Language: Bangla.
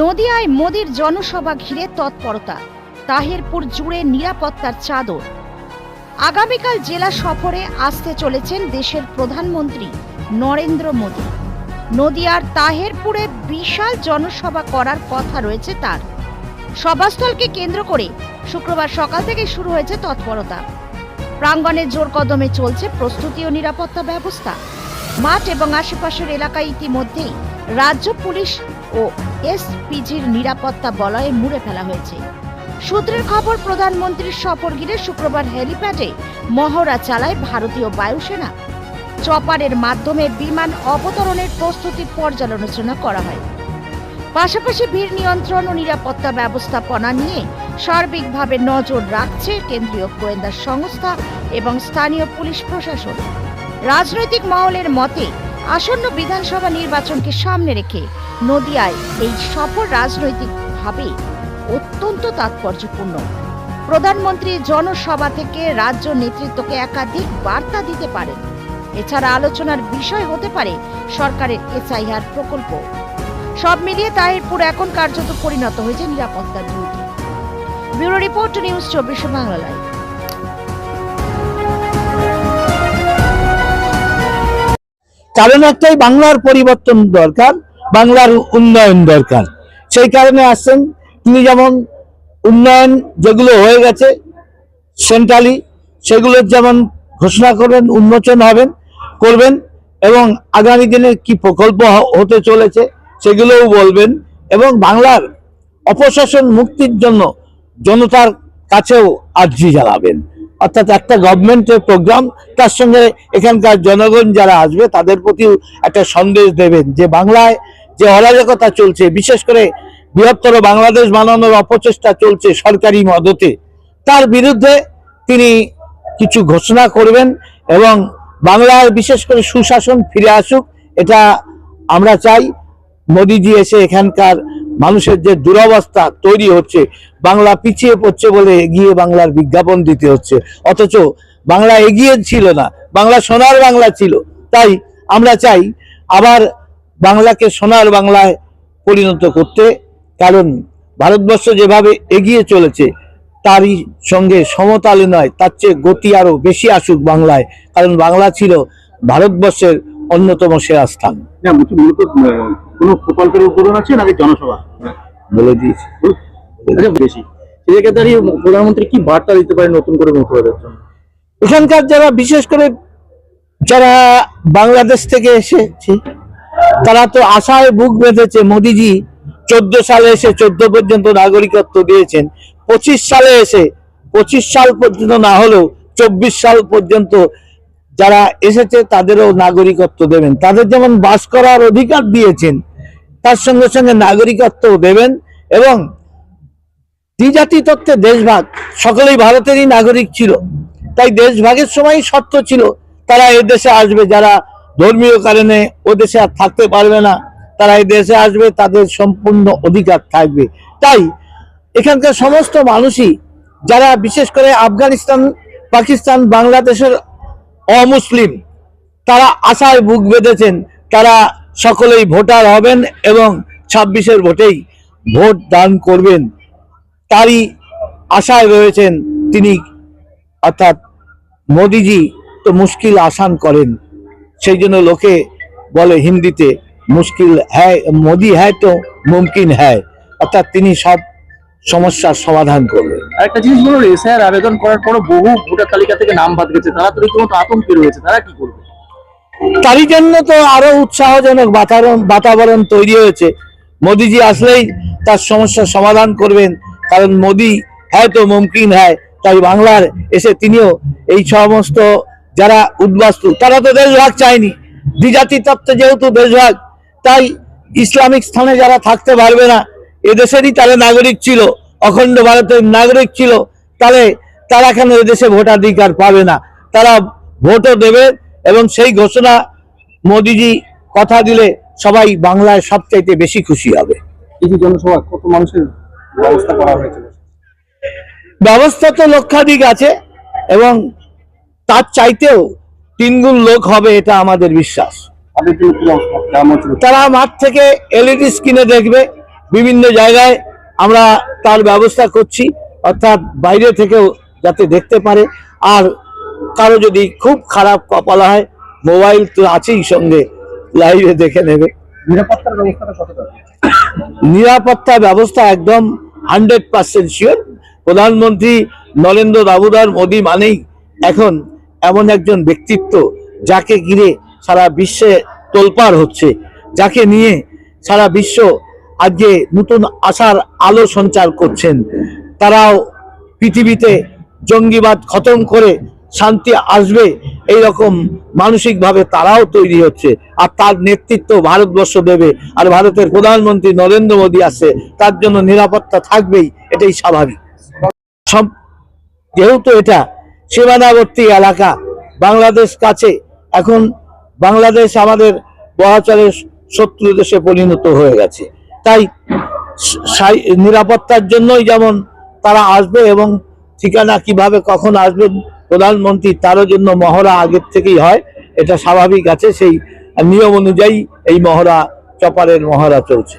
নদিয়ায় মোদির জনসভা ঘিরে তৎপরতা। তাহিরপুর জুড়ে নিরাপত্তার চাদর। আগামীকাল জেলা সফরে আসতে চলেছেন দেশের প্রধানমন্ত্রী নরেন্দ্র মোদী। নদিয়ার তাহেরপুরে বিশাল জনসভা করার কথা রয়েছে তার। সভাস্থলকে কেন্দ্র করে শুক্রবার সকাল থেকে শুরু হয়েছে তৎপরতা। প্রাঙ্গণে জোর কদমে চলছে প্রস্তুতি ও নিরাপত্তা ব্যবস্থা। মাঠ এবং আশেপাশের এলাকায় ইতিমধ্যেই রাজ্য পুলিশ ও এসপিজির নিরাপত্তা বলয়ে মুড়ে ফেলা হয়েছে। সূত্রের খবর, প্রধানমন্ত্রীর সফর ঘিরে শুক্রবার হেলিপ্যাডে মহড়া চালায় ভারতীয় বায়ুসেনা। চপারের মাধ্যমে বিমান অবতরণের প্রস্তুতি পর্যালোচনা করা হয়। পাশাপাশি ভিড় নিয়ন্ত্রণ ও নিরাপত্তা ব্যবস্থাপনা নিয়ে সার্বিকভাবে নজর রাখছে কেন্দ্রীয় গোয়েন্দা সংস্থা এবং স্থানীয় পুলিশ প্রশাসন। রাজনৈতিক মহলের মতে আসন্ন বিধানসভা নির্বাচনকে সামনে রেখে নদিয়ায় এই সফর রাজনৈতিকভাবে অত্যন্ত তাৎপর্যপূর্ণ। প্রধানমন্ত্রী জনসভা থেকে রাজ্য নেতৃত্বকে একাধিক বার্তা দিতে পারেন। এছাড়া আলোচনার বিষয় হতে পারে সরকারের এসআইআর প্রকল্প। সব মিলিয়ে তাহিরপুর এখন কার্যত পরিণত হয়েছে নিরাপত্তার দুর্গে ব্যুরো রিপোর্ট নিউজ চব্বিশে বাংলা কারণ একটাই, বাংলার পরিবর্তন দরকার, বাংলার উন্নয়ন দরকার। সেই কারণে আসছেন, তিনি যেমন উন্নয়ন যেগুলো হয়ে গেছে সেন্ট্রালি সেগুলোর যেমন ঘোষণা করবেন, উন্মোচন হবেন, করবেন, এবং আগামী দিনে কি প্রকল্প হতে চলেছে সেগুলোও বলবেন, এবং বাংলার অপশাসন মুক্তির জন্য জনতার কাছেও আর্জি জানাবেন। অর্থাৎ একটা গভর্নমেন্টের প্রোগ্রাম তার সঙ্গে এখানকার জনগণ যারা আসবে, তাদের প্রতিও একটা সন্দেশ দেবেন যে বাংলায় যে অরাজকতা চলছে, বিশেষ করে বৃহত্তর বাংলাদেশ বানানোর অপচেষ্টা চলছে সরকারি মদতে, তার বিরুদ্ধে তিনি কিছু ঘোষণা করবেন এবং বাংলার বিশেষ করে সুশাসন ফিরে আসুক, এটা আমরা চাই। মোদিজি এসে এখানকার মানুষের যে দুরবস্থা তৈরি হচ্ছে, বাংলা পিছিয়ে পড়ছে বলে এগিয়ে বাংলার বিজ্ঞাপন দিতে হচ্ছে। অথচ বাংলা এগিয়ে ছিল না, বাংলা সোনার বাংলা ছিল। তাই আমরা চাই আবার বাংলাকে সোনার বাংলায় পরিণত করতে, কারণ ভারতবর্ষ যেভাবে এগিয়ে চলেছে, তারই সঙ্গে সমতালে নয়, তার চেয়ে গতি আরও বেশি আসুক বাংলায়, কারণ বাংলা ছিল ভারতবর্ষের অন্যতম সেরা স্থান। কোনো প্রকল্পের উদ্বোধন আছে নাকি জনসভা? বলে দিয়েছি। আচ্ছা বেশি। জায়গায় দাঁড়িয়ে প্রধানমন্ত্রী কি বার্তা দিতে পারে নতুন করে মুখপাত্রের জন্য? এখানকার যারা বিশেষ করে যারা বাংলাদেশ থেকে এসেছে তারা তো আশায় বুক বেঁধেছে মোদিজি চোদ্দ সালে এসে চোদ্দ পর্যন্ত নাগরিকত্ব দিয়েছেন পঁচিশ সালে এসে পঁচিশ সাল পর্যন্ত না হলেও চব্বিশ সাল পর্যন্ত যারা এসেছে তাদেরও নাগরিকত্ব দেবেন। তাদের যেমন বাস করার অধিকার দিয়েছেন তার সঙ্গে সঙ্গে নাগরিকত্ব দেবেন এবং দ্বিজাতি তত্ত্বে দেশভাগ, সকলেই ভারতেরই নাগরিক ছিল। তাই দেশভাগের সময় শর্ত ছিল, তারা এ দেশে আসবে। যারা ধর্মীয় কারণে ও দেশে আর থাকতে পারবে না, তারা এই দেশে আসবে, তাদের সম্পূর্ণ অধিকার থাকবে। তাই এখানকার সমস্ত মানুষই, যারা বিশেষ করে আফগানিস্তান, পাকিস্তান, বাংলাদেশের অমুসলিম, তারা আশায় বুক বেঁধেছেন, তারা সকলেই ভোটার হবেন এবং ছাব্বিশের ভোটেই ভোট দান করবেন। তারই আশায় রয়েছেন তিনি। অর্থাৎ মোদিজি তো মুশকিল আসান করেন। সেই জন্য লোকে বলে হিন্দিতে মুশকিল হ্যায়, মোদি হ্যায় তো মুমকিন হ্যায়। অর্থাৎ তিনি সব সমস্যার সমাধান করবেন। আর একটা জিনিস বলুন, এসআইআর আবেদন করার পরও বহু ভোটার তালিকা থেকে নাম বাদ গেছে। তারা তো রীতিমতো আতঙ্কে রয়েছে। তারা কি করবে? তারই জন্য তো আরও উৎসাহজনক বাতাবরণ তৈরি হয়েছে। মোদিজি আসলেই তার সমস্যার সমাধান করবেন, কারণ মোদি হয়তো মুমকিন হ্যায়, তাই বাংলার এসে তিনিও এই সমস্ত যারা উদ্বাস্তু, তারা তো দেশভাগ চায়নি। দ্বিজাতি তত্ত্বে যেহেতু দেশভাগ, তাই ইসলামিক স্থানে যারা থাকতে পারবে না, এদেশেরই তারা নাগরিক ছিল, অখণ্ড ভারতের নাগরিক ছিল তাহলে তারা কেন এদেশে ভোটাধিকার পাবে না? তারা ভোটও দেবে এবং সেই ঘোষণা মোদিজি কথা দিলে সবাই বাংলায় সবচাইতে বেশি খুশি হবে। জনসভা কত মানুষের ব্যবস্থা করা হয়েছে ব্যবস্থা তো লক্ষাধিক আছে এবং তার চাইতেও তিনগুণ লোক হবে এটা আমাদের বিশ্বাস। তারা মাঠ থেকে এলইডি স্ক্রিনে দেখবে বিভিন্ন জায়গায় আমরা তার ব্যবস্থা করছি অর্থাৎ বাইরে থেকেও যাতে দেখতে পারে। আর কারও যদি খুব খারাপ কপাল হয় মোবাইল তো আছেই সঙ্গে লাইভে দেখে নেবে। নিরাপত্তার নিরাপত্তা ব্যবস্থা একদম হান্ড্রেড পার্সেন্ট শিওর প্রধানমন্ত্রী নরেন্দ্র দামোদর মোদী মানেই এখন এমন একজন ব্যক্তিত্ব যাকে ঘিরে সারা বিশ্বে তোলপাড় হচ্ছে যাকে নিয়ে সারা বিশ্ব আজকে নতুন আশার আলো সঞ্চার করছেন। তারাও পৃথিবীতে জঙ্গিবাদ খতম করে শান্তি আসবে এই রকম মানসিকভাবে তারাও তৈরি হচ্ছে। আর তার নেতৃত্ব ভারতবর্ষ দেবে। আর ভারতের প্রধানমন্ত্রী নরেন্দ্র মোদী আছে, তার জন্য নিরাপত্তা থাকবেই, এটাই স্বাভাবিক। সব যেহেতু এটা সীমানাবর্তী এলাকা, বাংলাদেশ কাছে, এখন বাংলাদেশ আমাদের বহাচলের শত্রু দেশে পরিণত হয়ে গেছে। তাই নিরাপত্তার জন্যই যেমন তারা আসবে এবং ঠিকানা কীভাবে কখন আসবেন প্রধানমন্ত্রী তারও জন্য মহড়া আগের থেকেই হয়, এটা স্বাভাবিক আছে, সেই নিয়ম অনুযায়ী এই মহড়া, চপারের মহড়া চলছে।